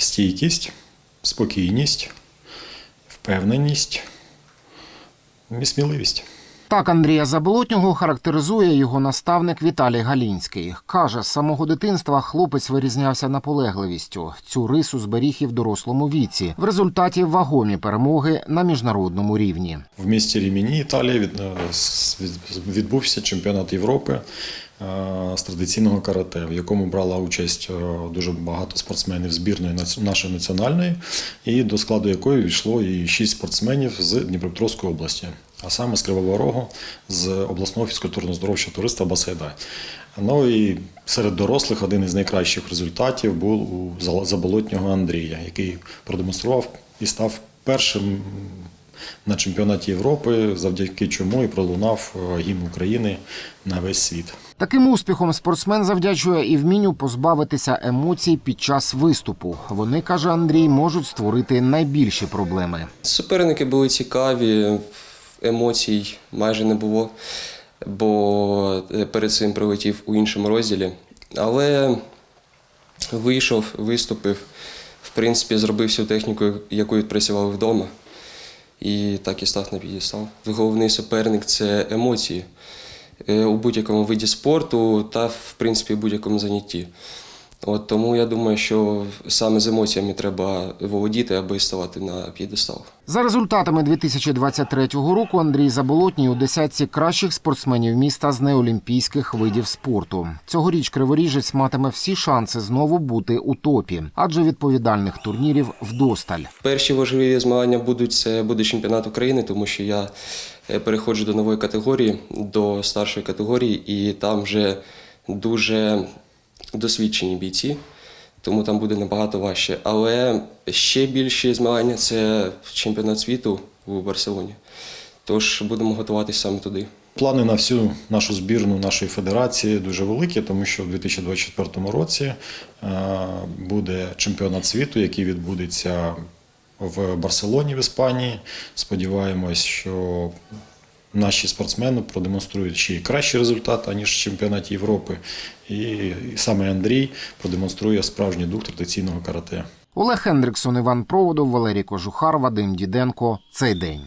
стійкість, спокійність, впевненість і сміливість. Так Андрія Заболотнього характеризує його наставник Віталій Галінський. Каже, з самого дитинства хлопець вирізнявся наполегливістю. Цю рису зберіг і в дорослому віці. В результаті вагомі перемоги на міжнародному рівні. В місті Ріміні Італія відбувся чемпіонат Європи з традиційного карате, в якому брала участь е, дуже багато спортсменів збірної нашої національної, і до складу якої війшло і шість спортсменів з Дніпропетровської області, а саме з Кривого Рогу, з обласного фізкультурно-здоровчого туриста Басайдай. Ну і серед дорослих один із найкращих результатів був у Заболотнього Андрія, який продемонстрував і став першим на чемпіонаті Європи, завдяки чому і пролунав е, гімн України на весь світ. Таким успіхом спортсмен завдячує і вмінню позбавитися емоцій під час виступу. Вони каже Андрій, можуть створити найбільші проблеми. Суперники були цікаві, емоцій майже не було, бо е, перед цим прилетів у іншому розділі. Але вийшов, виступив, в принципі, зробив всю техніку, яку відпрацював вдома. І так і став на підістав. Головний суперник це емоції е, у будь-якому виді спорту та, в принципі, будь-якому занятті. От тому я думаю, що саме з емоціями треба володіти, аби ставати на п'єдестал. За результатами 2023 року Андрій Заболотній у десятці кращих спортсменів міста з неолімпійських видів спорту. Цьогоріч криворіжець матиме всі шанси знову бути у топі, адже відповідальних турнірів вдосталь. Перші важливі змагання будуть це буде чемпіонат України, тому що я е, переходжу до нової категорії, до старшої категорії, і там вже дуже досвідчені бійці, тому там буде набагато важче. Але ще більші змагання це чемпіонат світу у Барселоні. Тож будемо готуватися саме туди. Плани на всю нашу збірну нашої федерації дуже великі, тому що в 2024 році е, буде чемпіонат світу, який відбудеться в Барселоні в Іспанії. Сподіваємось, що наші спортсмени продемонструють ще й кращий результат, аніж в чемпіонаті Європи. І саме Андрій продемонструє справжній дух традиційного карате. Олег Хендриксон, Іван Проводов, Валерій Кожухар, Вадим Діденко. Цей день.